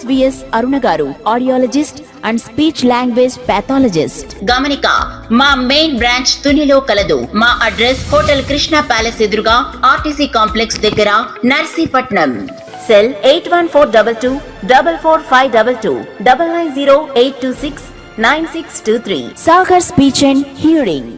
RSVS Aruna garu audiologist and speech language pathologist. గమనిక మా main branch తునిలో కలదు. మా అడ్రస్ హోటల్ కృష్ణ ప్యాలెస్ ఎదురుగా ఆర్టీసీ కాంప్లెక్స్ దగ్గర Narsipatnam. Cell eight one four double two double four five double two double nine zero eight two six nine six two three. Sagar speech and hearing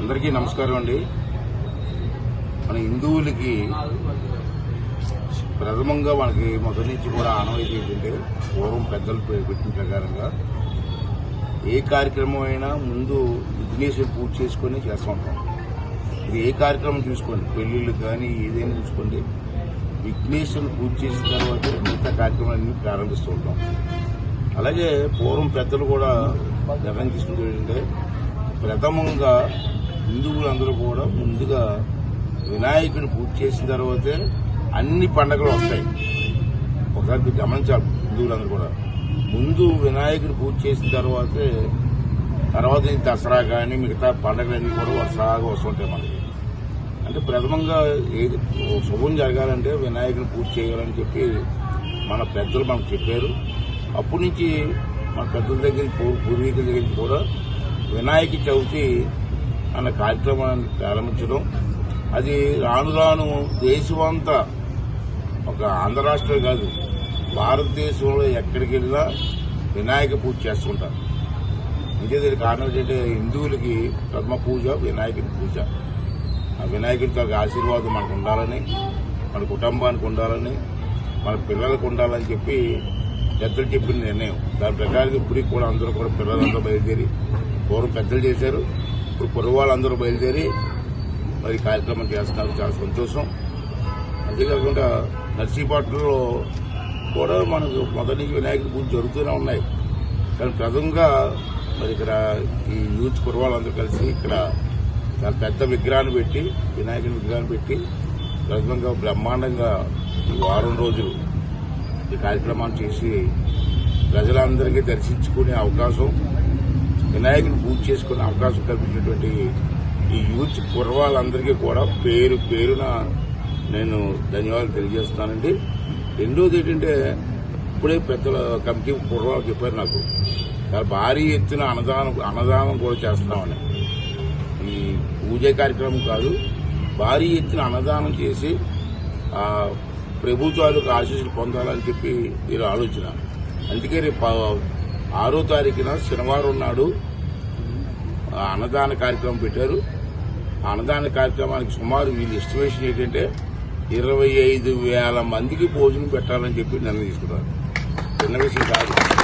అందరికీ నమస్కారం అండి. మన హిందువులకి ప్రథమంగా మనకి మొదటి నుంచి కూడా ఆనవాయితీ ఏంటంటే పూర్వం పెద్దలు పెట్టిన ప్రకారంగా ఏ కార్యక్రమం అయినా ముందు విఘ్నేశ్వరి పూజ చేసుకొని చేస్తూ ఉంటాం. ఇది ఏ కార్యక్రమం చూసుకోండి. పెళ్ళిళ్ళు కానీ ఏదైనా చూసుకోండి. విఘ్నేశ్వరుని పూజ చేసిన తర్వాత మిగతా కార్యక్రమాలన్నీ ప్రారంభిస్తూ ఉంటాం. అలాగే పూర్వం పెద్దలు కూడా నిర్ణయం తీసుకుంటే ప్రథమంగా హిందువులందరూ కూడా ముందుగా వినాయకుని పూజ చేసిన తర్వాతే అన్ని పండగలు వస్తాయి. ఒకసారి గమనించాలి హిందువులందరూ కూడా. ముందు వినాయకుని పూజ చేసిన తర్వాతే తర్వాత ఈ దసరా కానీ మిగతా పండగలన్నీ కూడా వరుసగా వస్తుంటాయి మనకి. అంటే ప్రథమంగా ఏది శుభం జరగాలంటే వినాయకుని పూజ చేయాలని చెప్పి మన పెద్దలు మనకు చెప్పారు. అప్పటి నుంచి మన పెద్దల దగ్గర పూ- పూర్వీకుల దగ్గర కూడా వినాయక చవితి అన్న కార్యక్రమాన్ని ప్రారంభించడం. అది రాను రాను దేశమంతా ఒక ఆంధ్ర రాష్ట్రం కాదు భారతదేశంలో ఎక్కడికి వెళ్ళినా వినాయక పూజ చేస్తుంటారు. అంటే దీనికి కారణం ఏంటంటే హిందువులకి పద్మ పూజ వినాయకుని పూజ. ఆ వినాయకుడి యొక్క ఆశీర్వాదం మనకు ఉండాలని మన కుటుంబానికి ఉండాలని మన పిల్లలకు ఉండాలని చెప్పి పెద్దలు చెప్పిన నిర్ణయం. దాని ప్రకారం ఇప్పటికి కూడా అందరూ కూడా పిల్లలందరూ బయలుదేరి పూర్వం పెద్దలు చేశారు. ఇప్పుడు కుర్రవాళ్ళందరూ బయలుదేరి మరి ఈ కార్యక్రమం చేస్తున్నారు చాలా సంతోషం. అంతేకాకుండా నర్సీపట్నంలో కూడా మనకు మొదటి నుంచి వినాయకుడి పూజ జరుగుతూనే ఉన్నాయి. కానీ ప్రథమంగా మరి ఇక్కడ ఈ యూత్ కుర్రవాళ్ళందరూ కలిసి ఇక్కడ చాలా పెద్ద విగ్రహాన్ని పెట్టి వినాయకుడి విగ్రహాన్ని పెట్టి ప్రథమంగా బ్రహ్మాండంగా ఈ వారం రోజులు ఈ కార్యక్రమాన్ని చేసి ప్రజలందరికీ దర్శించుకునే అవకాశం వినాయకుని పూజ చేసుకునే అవకాశం కల్పించినటువంటి ఈ యూత్ కుర్రవాళ్ళందరికీ కూడా పేరు పేరున నేను ధన్యవాదాలు తెలియజేస్తానండి రెండోది ఏంటంటే ఇప్పుడే పెద్దల కమిటీ కుర్రవాళ్ళు చెప్పారు నాకు. చాలా భారీ ఎత్తున అన్నదానం అన్నదానం కూడా చేస్తున్నామని. ఈ పూజ కార్యక్రమం కాదు భారీ ఎత్తున అన్నదానం చేసి ప్రభుత్వాలకు ఆశీస్సులు పొందాలని చెప్పి వీరు ఆలోచన. అందుకే రేపు ఆరో తారీఖున శనివారం నాడు అన్నదాన కార్యక్రమం పెట్టారు. అన్నదాన కార్యక్రమానికి సుమారు వీళ్ళ ఎస్టిమేషన్ ఏంటంటే ఇరవై ఐదు వేల మందికి భోజనం పెట్టాలని చెప్పి నిర్ణయం తీసుకున్నారు. చిన్న విషయం కాదు.